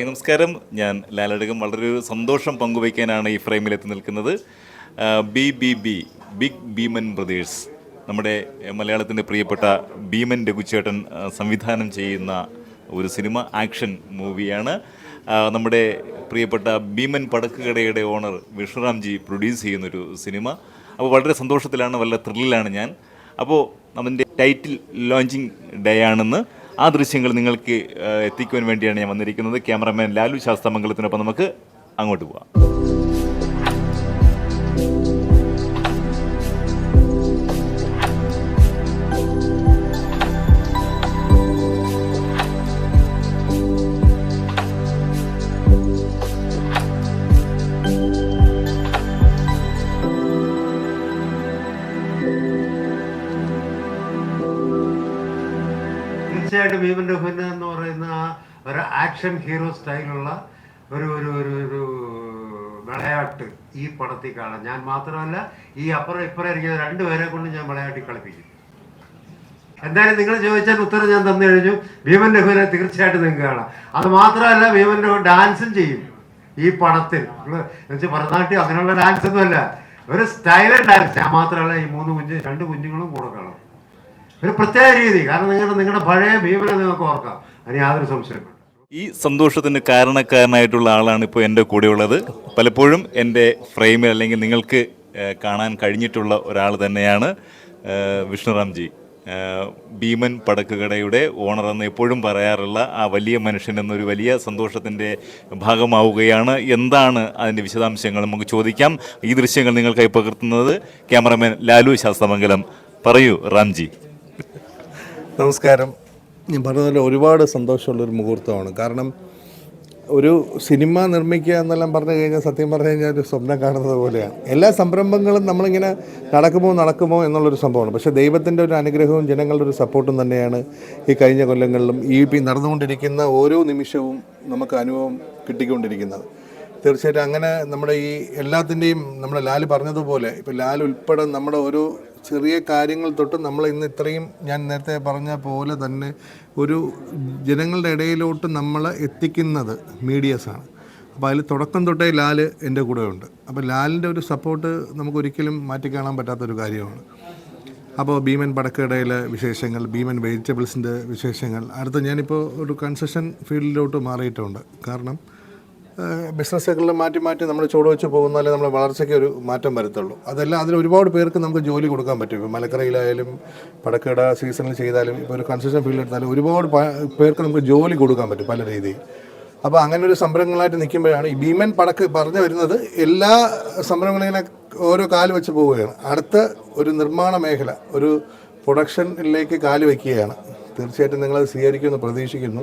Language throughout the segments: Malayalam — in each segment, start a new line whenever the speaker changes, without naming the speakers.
ഹായ് നമസ്കാരം. ഞാൻ ലാലടകം വളരെ ഒരു സന്തോഷം പങ്കുവയ്ക്കാനാണ് ഈ ഫ്രെയിമിൽ എത്തി നിൽക്കുന്നത്. B B B big Bheeman brothers. നമ്മുടെ മലയാളത്തിന്റെ പ്രിയപ്പെട്ട ഭീമൻ രഘുചേട്ടൻ സംവിധാനം ചെയ്യുന്ന ഒരു സിനിമ ആക്ഷൻ മൂവിയാണ്. നമ്മുടെ പ്രിയപ്പെട്ട ഭീമൻ പടക്കുകടയുടെ ഓണർ വിഷ്ണുറാംജി പ്രൊഡ്യൂസ് ചെയ്യുന്നൊരു സിനിമ. അപ്പോൾ വളരെ സന്തോഷത്തിലാണ് വളരെ ത്രില്ലിലാണ് ഞാൻ. അപ്പോൾ നമ്മുടെ ടൈറ്റിൽ ലോഞ്ചിങ് ഡേ ആണെന്ന് ആ ദൃശ്യങ്ങൾ നിങ്ങൾക്ക് എത്തിക്കുവാൻ വേണ്ടിയാണ് ഞാൻ വന്നിരിക്കുന്നത്. ക്യാമറമാൻ ലാലു ശാസ്ത്രമംഗലത്തിനൊപ്പം നമുക്ക് അങ്ങോട്ട് പോവാം.
തീർച്ചയായിട്ടും ഭീമൻ രഘുവൻ എന്ന് പറയുന്ന ആ ഒരു ആക്ഷൻ ഹീറോ സ്റ്റൈലുള്ള ഒരു ഒരു ഒരു ഒരു വിളയാട്ട് ഈ പടത്തിൽ കാണാം. ഞാൻ മാത്രമല്ല ഈ അപ്പുറം ഇപ്പുറം ഇരിക്കുന്ന രണ്ടുപേരെ കൊണ്ട് ഞാൻ വിളയാട്ടി കളിപ്പിക്കും. എന്തായാലും നിങ്ങൾ ചോദിച്ചാൽ ഉത്തരം ഞാൻ തന്നു കഴിഞ്ഞു. ഭീമൻ രഘുവിനെ തീർച്ചയായിട്ടും നിങ്ങൾക്ക് കാണാം. അത് മാത്രമല്ല ഭീമൻ രഘു ഡാൻസും ചെയ്യും ഈ പടത്തിൽ. ഭരതനാട്യം അങ്ങനെയുള്ള ഡാൻസ് ഒന്നുമല്ല. ഒരു സ്റ്റൈലൻ ഡാൻസ് ഞാൻ മാത്രമല്ല ഈ മൂന്ന് കുഞ്ഞ് രണ്ട് കുഞ്ഞുങ്ങളും കൂടെ കാണും. ഒരു പ്രത്യേക രീതി. കാരണം നിങ്ങളുടെ നിങ്ങളുടെ പഴയ ഭീമനെ നിങ്ങൾക്ക് ഓർക്കാം. അതിന് യാതൊരു സംശയം.
ഈ സന്തോഷത്തിന് കാരണക്കാരനായിട്ടുള്ള ആളാണ് ഇപ്പോൾ എന്റെ കൂടെയുള്ളത്. പലപ്പോഴും എന്റെ ഫ്രെയിമിൽ അല്ലെങ്കിൽ നിങ്ങൾക്ക് കാണാൻ കഴിഞ്ഞിട്ടുള്ള ഒരാൾ തന്നെയാണ് വിഷ്ണുറാംജി. ഭീമൻ പടക്കുകടയുടെ ഓണർ എന്ന് എപ്പോഴും പറയാറുള്ള ആ വലിയ മനുഷ്യൻ എന്നൊരു വലിയ സന്തോഷത്തിന്റെ ഭാഗമാവുകയാണ്. എന്താണ് അതിന്റെ വിശദാംശങ്ങൾ? നമുക്ക് ചോദിക്കാം. ഈ ദൃശ്യങ്ങൾ നിങ്ങൾക്കായി പകർത്തുന്നത് ക്യാമറമാൻ ലാലു ശാസ്തമംഗലം. പറയൂ റാംജി.
നമസ്കാരം. ഞാൻ പറഞ്ഞതുപോലെ ഒരുപാട് സന്തോഷമുള്ളൊരു മുഹൂർത്തമാണ്. കാരണം ഒരു സിനിമ നിർമ്മിക്കുക എന്നെല്ലാം പറഞ്ഞു കഴിഞ്ഞാൽ സത്യം പറഞ്ഞു കഴിഞ്ഞാൽ ഒരു സ്വപ്നം കാണുന്നത് പോലെയാണ്. എല്ലാ സംരംഭങ്ങളും നമ്മളിങ്ങനെ നടക്കുമോ നടക്കുമോ എന്നുള്ളൊരു സംഭവമാണ്. പക്ഷേ ദൈവത്തിന്റെ ഒരു അനുഗ്രഹവും ജനങ്ങളുടെ ഒരു സപ്പോർട്ടും തന്നെയാണ് ഈ കഴിഞ്ഞ കൊല്ലങ്ങളിലും ഈ നടന്നുകൊണ്ടിരിക്കുന്ന ഓരോ നിമിഷവും നമുക്ക് അനുഭവം കിട്ടിക്കൊണ്ടിരിക്കുന്നത്. തീർച്ചയായിട്ടും അങ്ങനെ നമ്മുടെ ഈ എല്ലാത്തിന്റെയും നമ്മുടെ ലാൽ പറഞ്ഞതുപോലെ ഇപ്പോൾ ലാൽ ഉൾപ്പെടെ നമ്മുടെ ഓരോ ചെറിയ കാര്യങ്ങൾ തൊട്ട് നമ്മൾ ഇന്ന് ഇത്രയും ഞാൻ നേരത്തെ പറഞ്ഞ പോലെ തന്നെ ഒരു ജനങ്ങളുടെ ഇടയിലോട്ട് നമ്മൾ എത്തിക്കുന്നത് മീഡിയസാണ് അപ്പോൾ അതിൽ തുടക്കം തൊട്ടേ ലാൽ എന്റെ കൂടെ ഉണ്ട് അപ്പോൾ ലാലിന്റെ ഒരു സപ്പോർട്ട് നമുക്ക് ഒരിക്കലും മാറ്റിക്കാണാൻ പറ്റാത്തൊരു കാര്യമാണ്. അപ്പോൾ ഭീമൻ പടക്കടയിലെ വിശേഷങ്ങൾ ഭീമൻ വെജിറ്റബിൾസിന്റെ വിശേഷങ്ങൾ അടുത്ത ഞാനിപ്പോൾ ഒരു കൺസ്ട്രക്ഷൻ ഫീൽഡിലോട്ട് മാറിയിട്ടുണ്ട്. കാരണം ബിസിനസ്സുകളിൽ മാറ്റി മാറ്റി നമ്മൾ ചുവടുവെച്ച് പോകുന്നാലേ നമ്മുടെ വളർച്ചയ്ക്ക് ഒരു മാറ്റം വരത്തുള്ളൂ. അതെല്ലാം അതിൽ ഒരുപാട് പേർക്ക് നമുക്ക് ജോലി കൊടുക്കാൻ പറ്റും. ഇപ്പോൾ മലക്കറയിലായാലും പടക്കട സീസണിൽ ചെയ്താലും ഇപ്പോൾ ഒരു കൺസ്ട്രക്ഷൻ ഫീൽഡ് എടുത്താലും ഒരുപാട് പേർക്ക് നമുക്ക് ജോലി കൊടുക്കാൻ പറ്റും പല രീതിയിൽ. അപ്പോൾ അങ്ങനെ ഒരു സംരംഭങ്ങളായിട്ട് നിൽക്കുമ്പോഴാണ് ഈ ഭീമൻ പടക്ക് പറഞ്ഞു വരുന്നത് എല്ലാ സംരംഭങ്ങളിങ്ങനെ ഓരോ കാൽ വെച്ച് പോവുകയാണ്. അടുത്ത ഒരു നിർമ്മാണ മേഖല ഒരു പ്രൊഡക്ഷനിലേക്ക് കാൽ വയ്ക്കുകയാണ് തീർച്ചയായിട്ടും നിങ്ങളത് സ്വീകരിക്കുമെന്ന് പ്രതീക്ഷിക്കുന്നു.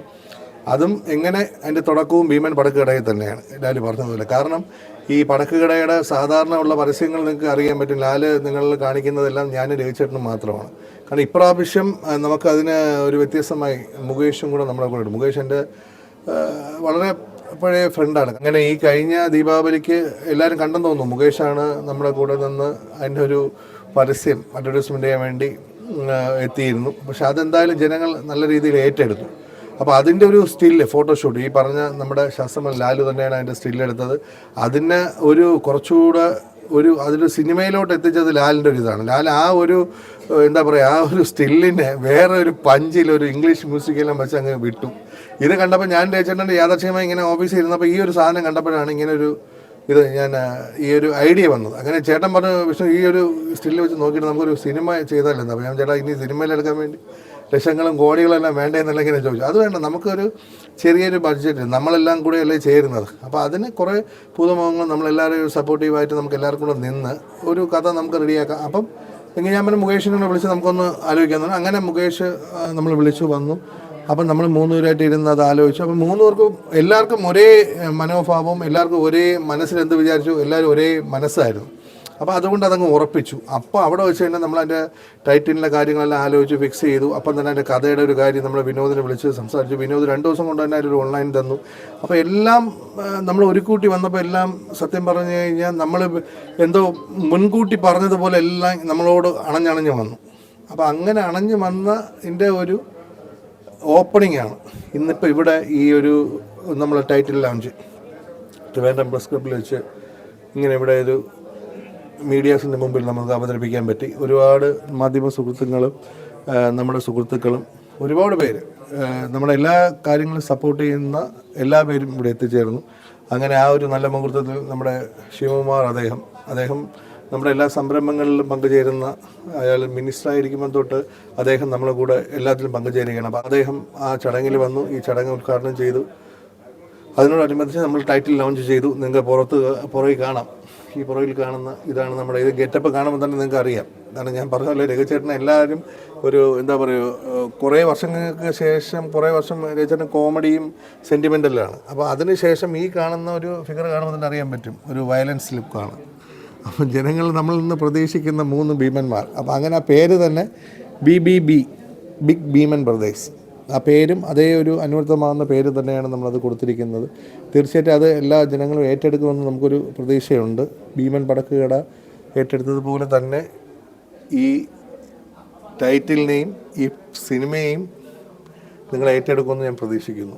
അതും എങ്ങനെ അതിന്റെ തുടക്കവും ഭീമൻ പടക്കുകടയിൽ തന്നെയാണ്. ലാലി പറഞ്ഞതുപോലെ. കാരണം ഈ പടക്കുകടയുടെ സാധാരണ ഉള്ള പരസ്യങ്ങൾ നിങ്ങൾക്ക് അറിയാൻ പറ്റും. ലാൽ നിങ്ങൾ കാണിക്കുന്നതെല്ലാം ഞാൻ രവിച്ചേട്ടനും മാത്രമാണ്. കാരണം ഇപ്രാവശ്യം നമുക്ക് നമുക്കതിന് ഒരു വ്യത്യസ്തമായി മുകേഷും കൂടെ നമ്മുടെ കൂടെ മുകേഷ് എന്റെ വളരെ പഴയ ഫ്രണ്ടാണ്. അങ്ങനെ ഈ കഴിഞ്ഞ ദീപാവലിക്ക് എല്ലാവരും കണ്ടെന്ന് തോന്നുന്നു മുകേഷാണ് നമ്മുടെ കൂടെ നിന്ന് അതിന്റെ ഒരു പരസ്യം അഡ്വർടൈസ്മെന്റ് ചെയ്യാൻ വേണ്ടി എത്തിയിരുന്നു. പക്ഷെ അതെന്തായാലും ജനങ്ങൾ നല്ല രീതിയിൽ ഏറ്റെടുത്തു. അപ്പോൾ അതിന്റെ ഒരു സ്റ്റില്ല് ഫോട്ടോഷൂട്ട് ഈ പറഞ്ഞ നമ്മുടെ ശാസ്ത്രമൻ ലാലു തന്നെയാണ് അതിന്റെ സ്റ്റില്ലെടുത്തത് അതിന് ഒരു കുറച്ചുകൂടെ ഒരു അതൊരു സിനിമയിലോട്ട് എത്തിച്ചത് ലാലിന്റെ ഒരു ഇതാണ്. ലാൽ ആ ഒരു എന്താ പറയുക ആ ഒരു സ്റ്റില്ലിനെ വേറെ ഒരു പഞ്ചിൽ ഒരു ഇംഗ്ലീഷ് മ്യൂസിക്കെല്ലാം വെച്ച് അങ്ങ് വിട്ടു. ഇത് കണ്ടപ്പോൾ ഞാൻ രചേട്ടന്റെ യാദർച്ഛ്യമായി ഇങ്ങനെ ഓഫീസിൽ ഇരുന്നപ്പോൾ ഈ ഒരു സാധനം കണ്ടപ്പോഴാണ് ഇങ്ങനെ ഒരു ഇത് ഞാൻ ഈ ഒരു ഐഡിയ വന്നത്. അങ്ങനെ ചേട്ടൻ പറഞ്ഞു വിഷ്ണു ഈ ഒരു സ്റ്റില്ല് വെച്ച് നോക്കിയിട്ട് നമുക്കൊരു സിനിമ ചെയ്താലെന്ന് അപ്പോൾ ഞാൻ ചേട്ടാ ഇനി സിനിമയിലെടുക്കാൻ വേണ്ടി ലക്ഷങ്ങളും വേണ്ടേ എന്നുള്ള ഇങ്ങനെ ചോദിച്ചു. അത് വേണ്ട നമുക്കൊരു ചെറിയൊരു ബഡ്ജറ്റ് നമ്മളെല്ലാം കൂടെ അല്ലേ ചേരുന്നത്. അപ്പോൾ അതിന് കുറേ പുതുമുഖങ്ങൾ നമ്മളെല്ലാവരും സപ്പോർട്ടീവായിട്ട് നമുക്ക് എല്ലാവർക്കും കൂടെ നിന്ന് ഒരു കഥ നമുക്ക് റെഡിയാക്കാം. അപ്പം എങ്കിൽ ഞാൻ പിന്നെ മുകേഷിനെ വിളിച്ച് നമുക്കൊന്ന് ആലോചിക്കാൻ അങ്ങനെ മുകേഷ് നമ്മൾ വിളിച്ചു വന്നു. അപ്പം നമ്മൾ മൂന്നുപേരായിട്ട് ഇരുന്ന് അത് ആലോചിച്ചു. അപ്പം മൂന്ന് പേർക്കും എല്ലാവർക്കും ഒരേ മനോഭാവം എല്ലാവർക്കും ഒരേ മനസ്സിൽ എന്ത് വിചാരിച്ചു എല്ലാവരും ഒരേ മനസ്സായിരുന്നു. അപ്പോൾ അതുകൊണ്ട് അതങ്ങ് ഉറപ്പിച്ചു. അപ്പോൾ അവിടെ വെച്ച് തന്നെ നമ്മൾ അതിന്റെ ടൈറ്റിലിന്റെ കാര്യങ്ങളെല്ലാം ആലോചിച്ച് ഫിക്സ് ചെയ്തു. അപ്പം തന്നെ അതിന്റെ കഥയുടെ ഒരു കാര്യം നമ്മൾ വിനോദിനെ വിളിച്ച് സംസാരിച്ചു. വിനോദ് രണ്ട് ദിവസം കൊണ്ട് തന്നെ ഒരു ഓൺലൈൻ തന്നു. അപ്പോൾ എല്ലാം നമ്മൾ ഒരു കൂട്ടി വന്നപ്പോൾ എല്ലാം സത്യം പറഞ്ഞു കഴിഞ്ഞാൽ നമ്മൾ എന്തോ മുൻകൂട്ടി പറഞ്ഞതുപോലെ എല്ലാം നമ്മളോട് അണഞ്ഞണഞ്ഞ് വന്നു. അപ്പോൾ അങ്ങനെ അണഞ്ഞ് വന്നതിന്റെ ഒരു ഓപ്പണിംഗ് ആണ് ഇന്നിപ്പോൾ ഇവിടെ ഈ ഒരു നമ്മൾ ടൈറ്റിൽ ലോഞ്ച് ട്രിവാൻഡ്രം പ്രസ് ക്ലബിൽ വെച്ച് ഇങ്ങനെ ഇവിടെ ഒരു മീഡിയാസിന്റെ മുമ്പിൽ നമുക്ക് അവതരിപ്പിക്കാൻ പറ്റി. ഒരുപാട് മാധ്യമ സുഹൃത്തുക്കളും നമ്മുടെ സുഹൃത്തുക്കളും ഒരുപാട് പേര് നമ്മുടെ എല്ലാ കാര്യങ്ങളും സപ്പോർട്ട് ചെയ്യുന്ന എല്ലാ പേരും ഇവിടെ എത്തിച്ചേർന്നു. അങ്ങനെ ആ ഒരു നല്ല മുഹൂർത്തത്തിൽ നമ്മുടെ ശിവകുമാർ അദ്ദേഹം അദ്ദേഹം നമ്മുടെ എല്ലാ സംരംഭങ്ങളിലും പങ്കുചേരുന്ന അയാൾ മിനിസ്റ്ററായിരിക്കുമ്പോൾ തൊട്ട് അദ്ദേഹം നമ്മളെ കൂടെ എല്ലാത്തിലും പങ്കുചേരുകയാണ്. അപ്പോൾ അദ്ദേഹം ആ ചടങ്ങിൽ വന്നു ഈ ചടങ്ങ് ഉദ്ഘാടനം ചെയ്തു. അതിനോടനുബന്ധിച്ച് നമ്മൾ ടൈറ്റിൽ ലോഞ്ച് ചെയ്തു. നിങ്ങൾക്ക് പുറത്ത് പുറകിൽ കാണാം. ഈ പുറകിൽ കാണുന്ന ഇതാണ് നമ്മുടെ ഇത് ഗെറ്റപ്പ് കാണുമ്പോൾ തന്നെ നിങ്ങൾക്ക് അറിയാം. കാരണം ഞാൻ പറഞ്ഞ പോലെ രഘുചേട്ടൻ എല്ലാവരും ഒരു എന്താ പറയുക കുറേ വർഷങ്ങൾക്ക് ശേഷം കുറേ വർഷം രഘുചേട്ടൻ കോമഡിയും സെന്റിമെന്റലാണ് അപ്പോൾ അതിന് ശേഷം ഈ കാണുന്ന ഒരു ഫിഗർ കാണുമ്പോൾ തന്നെ അറിയാൻ പറ്റും. ഒരു വയലൻസ് ലുക്കാണ് അപ്പം ജനങ്ങൾ നമ്മളിൽ നിന്ന് പ്രതീക്ഷിക്കുന്ന മൂന്ന് ഭീമന്മാർ. അപ്പം അങ്ങനെ ആ പേര് തന്നെ B B B big Bheeman brothers. ആ പേരും അതേ ഒരു അനുവർത്തമാകുന്ന പേര് തന്നെയാണ് നമ്മളത് കൊടുത്തിരിക്കുന്നത്. തീർച്ചയായിട്ടും അത് എല്ലാ ജനങ്ങളും ഏറ്റെടുക്കുമെന്ന് നമുക്കൊരു പ്രതീക്ഷയുണ്ട്. ഭീമൻ പടക്കുകട ഏറ്റെടുത്തതുപോലെ തന്നെ ഈ ടൈറ്റിലിനെയും ഈ സിനിമയെയും നിങ്ങൾ ഏറ്റെടുക്കുമെന്ന് ഞാൻ പ്രതീക്ഷിക്കുന്നു.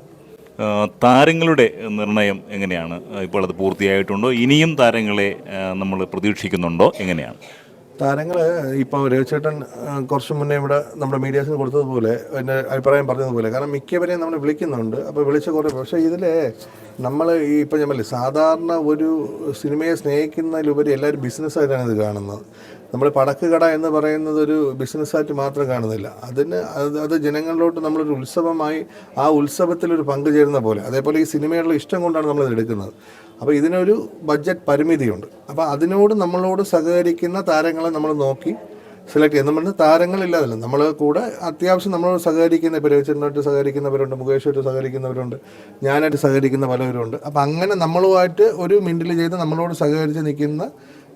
താരങ്ങളുടെ നിർണയം എങ്ങനെയാണ്? ഇപ്പോൾ അത് പൂർത്തിയായിട്ടുണ്ടോ? ഇനിയും താരങ്ങളെ നമ്മൾ പ്രതീക്ഷിക്കുന്നുണ്ടോ? എങ്ങനെയാണ്?
താരങ്ങൾ ഇപ്പോൾ രവിചേട്ടൻ കുറച്ച് മുന്നേ ഇവിടെ നമ്മുടെ മീഡിയാസിന് കൊടുത്തതുപോലെ എന്റെ അഭിപ്രായം പറഞ്ഞതുപോലെ കാരണം മിക്കവരെയും നമ്മൾ വിളിക്കുന്നുണ്ട് അപ്പോൾ വിളിച്ച കുറേ പക്ഷേ ഇതിൽ നമ്മൾ ഈ ഇപ്പം ഞാൻ സാധാരണ ഒരു സിനിമയെ സ്നേഹിക്കുന്നതിലുപരി എല്ലാവരും ബിസിനസ്സായിട്ടാണ് ഇത് കാണുന്നത്. നമ്മൾ പടക്ക് കട എന്ന് പറയുന്നത് ഒരു ബിസിനസ്സായിട്ട് മാത്രം കാണുന്നില്ല. അതിന് അത് അത് ജനങ്ങളിലോട്ട് നമ്മളൊരു ഉത്സവമായി ആ ഉത്സവത്തിലൊരു പങ്കുചേരുന്ന പോലെ അതേപോലെ ഈ സിനിമയുള്ള ഇഷ്ടം കൊണ്ടാണ് നമ്മളത് എടുക്കുന്നത്. അപ്പോൾ ഇതിനൊരു ബഡ്ജറ്റ് പരിമിതിയുണ്ട്. അപ്പോൾ അതിനോട് നമ്മളോട് സഹകരിക്കുന്ന താരങ്ങളെ നമ്മൾ നോക്കി സെലക്ട് ചെയ്യുന്നത് നമ്മൾ താരങ്ങളില്ലാതല്ല നമ്മൾ കൂടെ അത്യാവശ്യം നമ്മളോട് സഹകരിക്കുന്ന ഇപ്പോൾ രവിചന്ദ്രനായിട്ട് സഹകരിക്കുന്നവരുണ്ട് മുകേഷായിട്ട് സഹകരിക്കുന്നവരുണ്ട് ഞാനായിട്ട് സഹകരിക്കുന്ന പലവരുണ്ട്. അപ്പോൾ അങ്ങനെ നമ്മളുമായിട്ട് ഒരു മിൻഡിൽ ചെയ്ത് നമ്മളോട് സഹകരിച്ച് നിൽക്കുന്ന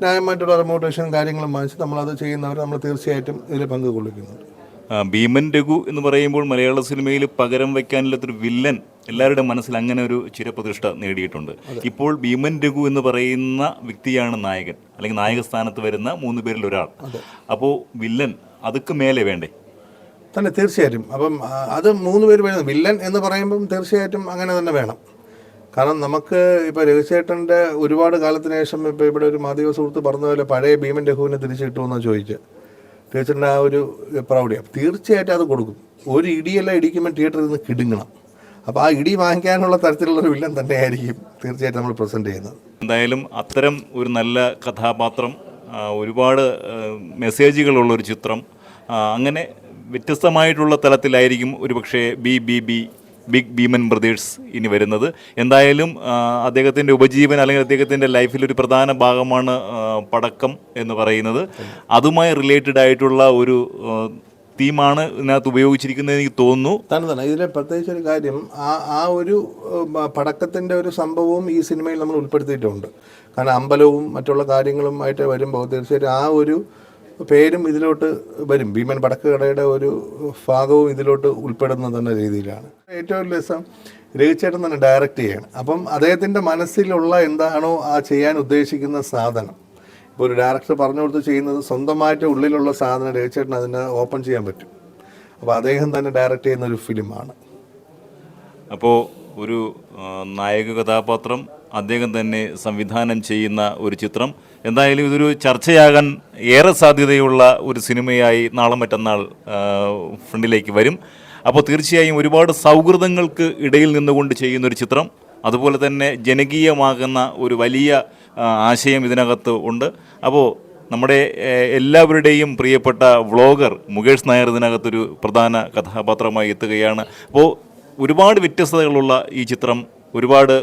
ന്യായമായിട്ടുള്ള റിമോട്ടേഷൻ കാര്യങ്ങളും വാങ്ങിച്ച് നമ്മളത് ചെയ്യുന്നവർ നമ്മൾ തീർച്ചയായിട്ടും ഇതിൽ പങ്കുകൊള്ളിക്കുന്നുണ്ട്.
കൊള്ളിക്കുന്നുണ്ട് ഭീമൻ രഘു എന്ന് പറയുമ്പോൾ മലയാള സിനിമയിൽ പകരം വയ്ക്കാനില്ലാത്തൊരു വില്ലൻ എല്ലാവരുടെയും മനസ്സിൽ അങ്ങനെ ഒരു ചിരപ്രതിഷ്ഠ നേടിയിട്ടുണ്ട്. ഇപ്പോൾ ഭീമൻ രഘു എന്ന് പറയുന്ന വ്യക്തിയാണ് നായകൻ. അല്ലെങ്കിൽ നായക സ്ഥാനത്ത് വരുന്ന മൂന്ന് പേരിൽ ഒരാൾ. അപ്പോൾ വില്ലൻ അതൊക്കെ മേലെ വേണ്ടേ?
തന്നെ തീർച്ചയായിട്ടും. അപ്പം അത് മൂന്ന് പേര് വരുന്നത് വില്ലൻ എന്ന് പറയുമ്പം തീർച്ചയായിട്ടും അങ്ങനെ തന്നെ വേണം. കാരണം നമുക്ക് ഇപ്പോൾ രഘുചേട്ടന്റെ ഒരുപാട് കാലത്തിന് ശേഷം ഇപ്പോൾ ഇവിടെ ഒരു മാധ്യമ സുഹൃത്ത് പറഞ്ഞ പോലെ പഴയ ഭീമൻ രഘുവിനെ തിരിച്ചു കിട്ടുമെന്ന് ചോദിച്ച്. തീർച്ചയായിട്ടും ആ ഒരു പ്രൗഢി അപ്പം തീർച്ചയായിട്ടും അത് കൊടുക്കും. ഒരു ഇടിയെല്ലാം ഇടിക്കുമ്പോൾ തിയേറ്ററിൽ നിന്ന് കിടുങ്ങണം. അപ്പോൾ ആ ഇടി വാങ്ങിക്കാനുള്ള തരത്തിലുള്ള ഒരു വില്ലൻ തന്നെയായിരിക്കും തീർച്ചയായിട്ടും നമ്മൾ പ്രസന്റ് ചെയ്യുന്നത്.
എന്തായാലും അത്തരം ഒരു നല്ല കഥാപാത്രം ഒരുപാട് മെസ്സേജുകളുള്ള ഒരു ചിത്രം അങ്ങനെ വ്യത്യസ്തമായിട്ടുള്ള തലത്തിലായിരിക്കും ഒരുപക്ഷെ B B B big Bheeman brothers ഇനി വരുന്നത്. എന്തായാലും അദ്ദേഹത്തിന്റെ ഉപജീവൻ അല്ലെങ്കിൽ അദ്ദേഹത്തിന്റെ ലൈഫിലൊരു പ്രധാന ഭാഗമാണ് പടക്കം എന്ന് പറയുന്നത്. അതുമായി റിലേറ്റഡ് ആയിട്ടുള്ള ഒരു തീമാണ് ഇതിനകത്ത് ഉപയോഗിച്ചിരിക്കുന്നത് എനിക്ക് തോന്നുന്നു.
തന്നെ തന്നെ. ഇതിലെ പ്രത്യേകിച്ച് ഒരു കാര്യം ആ ആ ഒരു പടക്കത്തിന്റെ ഒരു സംഭവവും ഈ സിനിമയിൽ നമ്മൾ ഉൾപ്പെടുത്തിയിട്ടുണ്ട്. കാരണം അമ്പലവും മറ്റുള്ള കാര്യങ്ങളുമായിട്ട് വരുമ്പോൾ തീർച്ചയായിട്ടും ആ ഒരു പേരും ഇതിലോട്ട് വരും. ഭീമൻ പടക്കുകടയുടെ ഒരു ഭാഗവും ഇതിലോട്ട് ഉൾപ്പെടുന്ന തന്നെ രീതിയിലാണ്. ഏറ്റവും രസം രഹിച്ചേട്ടൻ തന്നെ ഡയറക്റ്റ് ചെയ്യണം. അപ്പം അദ്ദേഹത്തിന്റെ മനസ്സിലുള്ള എന്താണോ ആ ചെയ്യാൻ ഉദ്ദേശിക്കുന്ന സാധനം. ഇപ്പോൾ ഒരു ഡയറക്ടർ പറഞ്ഞു കൊടുത്ത് ചെയ്യുന്നത് സ്വന്തമായിട്ട് ഉള്ളിലുള്ള സാധനം രവിചേട്ടൻ അതിനെ ഓപ്പൺ ചെയ്യാൻ പറ്റും. അപ്പോൾ അദ്ദേഹം തന്നെ ഡയറക്റ്റ് ചെയ്യുന്ന ഒരു ഫിലിമാണ്.
അപ്പോൾ ഒരു നായക കഥാപാത്രം അദ്ദേഹം തന്നെ സംവിധാനം ചെയ്യുന്ന ഒരു ചിത്രം. എന്തായാലും ഇതൊരു ചർച്ചയാകാൻ ഏറെ സാധ്യതയുള്ള ഒരു സിനിമയായി നാളെ മറ്റന്നാൾ ഫ്രണ്ടിലേക്ക് വരും. അപ്പോൾ തീർച്ചയായും ഒരുപാട് സൗഹൃദങ്ങൾക്ക് ഇടയിൽ നിന്നുകൊണ്ട് ചെയ്യുന്ന ഒരു ചിത്രം. അതുപോലെ തന്നെ ജനകീയമാകുന്ന ഒരു വലിയ ആശയം ഇതിനകത്ത് ഉണ്ട്. അപ്പോൾ നമ്മുടെ എല്ലാവരുടെയും പ്രിയപ്പെട്ട വ്ളോഗർ മുകേഷ് നായർ ഇതിനകത്തൊരു പ്രധാന കഥാപാത്രമായി എത്തുകയാണ്. അപ്പോൾ ഒരുപാട് വ്യത്യസ്തതകളുള്ള ഈ ചിത്രം ഒരുപാട്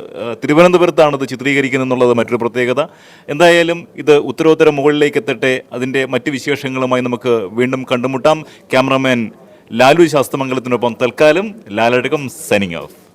തിരുവനന്തപുരത്താണ് ഇത് ചിത്രീകരിക്കുന്നത് എന്നുള്ളത് മറ്റൊരു പ്രത്യേകത. എന്തായാലും ഇത് ഉത്തരോത്തര മുകളിലേക്ക് എത്തട്ടെ അതിന്റെ മറ്റ് വിശേഷങ്ങളുമായി നമുക്ക് വീണ്ടും കണ്ടുമുട്ടാം. ക്യാമറമാൻ ലാലു ശാസ്തമംഗലത്തിനൊപ്പം തൽക്കാലം ലാലടക്കം സൈനിങ് ഓഫ്.